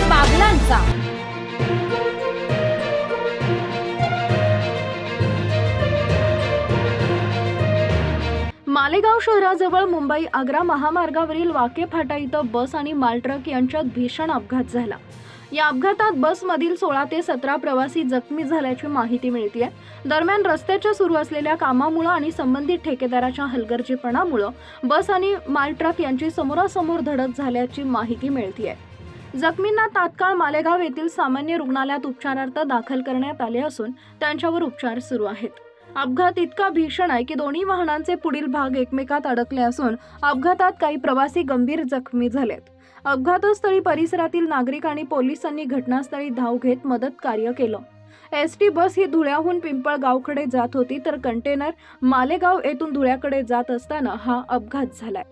आणि मालेगाव शहराजवळ मुंबई आग्रा महामार्गावरील वाके फाटा इथं बस आणि मालट्रक यांच्यात भीषण अपघात झाला. या अपघातात बसमधील सोळा ते सतरा प्रवासी जखमी झाल्याची माहिती मिळते दरम्यान रस्त्याच्या सुरू असलेल्या कामामुळं आणि संबंधित ठेकेदाराच्या हलगर्जीपणामुळं बस आणि मालट्रक यांची समोरासमोर धडक झाल्याची माहिती मिळते जखमींना तात्काळ मालेगाव येथील सामान्य रुग्णालयात उपचारार्थ दाखल करण्यात आले असून त्यांच्यावर उपचार सुरू आहेत. अपघात इतका भीषण आहे की दोन्ही वाहनांचे पुढील भाग एकमेकात अडकले असून अपघातात काही प्रवासी गंभीर जखमी झालेत. अपघातस्थळी परिसरातील नागरिक आणि पोलिसांनी घटनास्थळी धाव घेत मदत कार्य केलं. एस टी बस ही धुळ्याहून पिंपळगावकडे जात होती तर कंटेनर मालेगाव येथून धुळ्याकडे जात असताना हा अपघात झालाय.